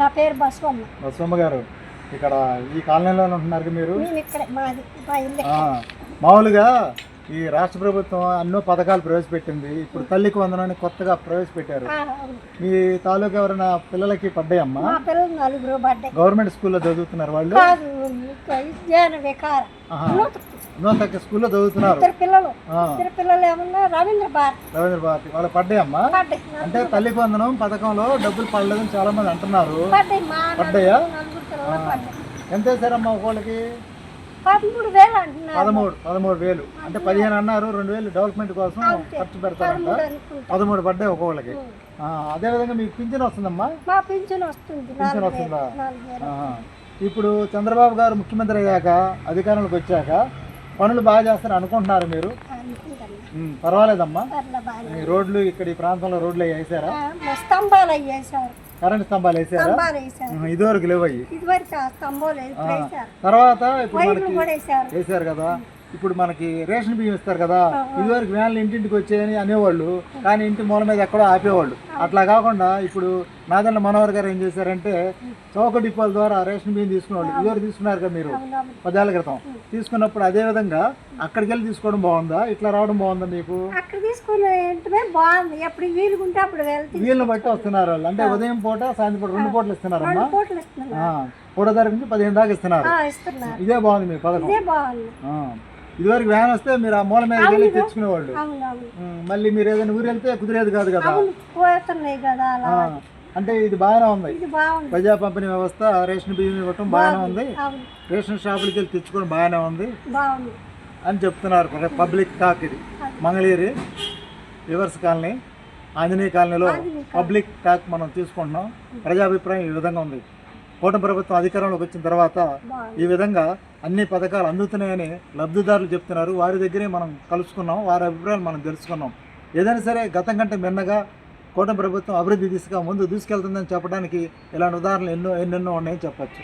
నా పేరు బసవమ్మ. బసవమ్మ గారు ఇక్కడ ఈ కాలనీలోనే ఉంటున్నారు మీరు? నేను ఇక్కడ మాది మా ఇల్లు. ఆ, మామూలుగా ఈ రాష్ట్ర ప్రభుత్వం ఎన్నో పథకాలు ప్రవేశపెట్టింది. ఇప్పుడు తల్లికి వందనాన్ని కొత్తగా ప్రవేశపెట్టారు. ఆ, అవును. మీ తాలూకా ఎవరైనా పిల్లలకి పడ్డాయమ్మా? మా పిల్లలు నలుగురు పడ్డాయి. గవర్నమెంట్ స్కూల్లో చదువుతున్నారు వాళ్ళు? కాదు విజ్ఞాన వికార. ఆహా. స్కూల్లో చదువుతున్నారు. ఇద్దరు పిల్లలు. ఇద్దరు పిల్లలు ఏమన్నా రవీంద్ర భారతి. రవీంద్ర భారతి. వాళ్ళు పడ్డాయమ్మా అంటే తల్లికి వందనం పథకంలో డబ్బులు పడలేదని చాలా మంది అంటున్నారు పడ్డాయి ఎంత వేసారమ్మా ఒకళ్ళకి పదమూడు వేలు అంటున్నారు. పదమూడు పదమూడు వేలు. అంటే పదిహేను అన్నారు రెండు వేలు డెవలప్మెంట్ కోసం ఖర్చు పెడతారంట. పదమూడు పడ్డాయి ఒక్కొక్కళ్ళకి అదేవిధంగా మీకు పింఛన్ వస్తుందమ్మా? పింఛన్ వస్తుంది. పింఛన్ వస్తుందా. ఇప్పుడు చంద్రబాబు గారు ముఖ్యమంత్రి అయ్యాక అధికారంలోకి వచ్చాక పనులు బాగా చేస్తారు అనుకుంటున్నారు మీరు? ఉమ్, పర్వాలేదమ్మా. ఈ రోడ్లు ఇక్కడ ఈ ప్రాంతంలో రోడ్లు అవి వేసారా? స్తంభాలు అయ్యేసారు కరెంట్ స్తంభాలు వేసారా? స్తంభాలు వేసారు. ఉమ్, ఇదివరకు లేవు అవి ఇదివరకు ఆ స్తంభాలు ఇప్పుడు వేసారు. తర్వాత ఇప్పుడు వైర్లు మనకి కూడా వేసారు. వేశారు కదా. ఇప్పుడు మనకి రేషన్ బియ్యం ఇస్తారు కదా. ఇదివరకు వ్యాన్లు ఇంటింటికి వచ్చాయని అనేవాళ్ళు. కానీ ఇంటి మూల మీద ఎక్కడో ఆపేవాళ్ళు. అట్లా కాకుండా ఇప్పుడు నాదెండ్ల మనోహర్ గారు ఏం చేశారంటే చౌక డిపోల ద్వారా రేషన్ బియ్యం తీసుకునేవాళ్ళు. ఇదివరకు తీసుకున్నారు కదా మీరు. పదేళ్ళ క్రితం. తీసుకున్నప్పుడు అదే విధంగా అక్కడికి వెళ్ళి తీసుకోవడం బాగుందా? ఇట్లా రావడం బాగుందా మీకు? అక్కడ తీసుకునే బాగుంది. ఎప్పుడు వీలుకుంటే అప్పుడు వీళ్ళని బట్టి వస్తున్నారు వాళ్ళు. అంటే ఉదయం పూట సాయంత్రం పూట రెండు పూటలు ఇస్తున్నారు. ఆ, ఒకటో తారీఖు నుంచి పదిహేను దాకా ఇస్తున్నారు. ఇదే బాగుంది మీ పథకం. ఇదే బాగుంది. ఆ. ఇదివరకు వ్యాన్ వస్తే మీరు ఆ మూల మీద వెళ్ళి తెచ్చుకునేవాళ్ళు. మళ్ళీ మీరు ఏదైనా ఊరు వెళ్తే కుదిరేది కాదు కదా. అవును పోతున్నాయి కదా అలా. ఆ, అంటే ఇది బాగానే ఉంది. ఇది బాగుంది. ప్రజా పంపిణీ వ్యవస్థ రేషన్ బియ్యం ఇవ్వటం బాగానే ఉంది. అవును. రేషన్ షాపులకి వెళ్ళి తెచ్చుకోవడం బాగానే ఉంది. బాగుంది. అని చెప్తున్నారు పబ్లిక్ టాక్ ఇది. మంగళగిరి రివర్స్ కాలనీ ఆంజనేయ కాలనీలో పబ్లిక్ టాక్ మనం తీసుకుంటున్నాం. ప్రజాభిప్రాయం ఈ విధంగా ఉంది. కూటమి ప్రభుత్వం అధికారంలోకి వచ్చిన తర్వాత ఈ విధంగా అన్ని పథకాలు అందుతున్నాయని లబ్ధిదారులు చెప్తున్నారు. వారి దగ్గరే మనం కలుసుకున్నాం. వారి అభిప్రాయాలు మనం తెలుసుకున్నాం. ఏదైనా సరే గతం కంటే మిన్నగా కూటమి ప్రభుత్వం అభివృద్ధి దిశగా ముందు దూసుకెళ్తుందని చెప్పడానికి ఇలాంటి ఉదాహరణలు ఎన్నో ఎన్నెన్నో ఉన్నాయని చెప్పచ్చు.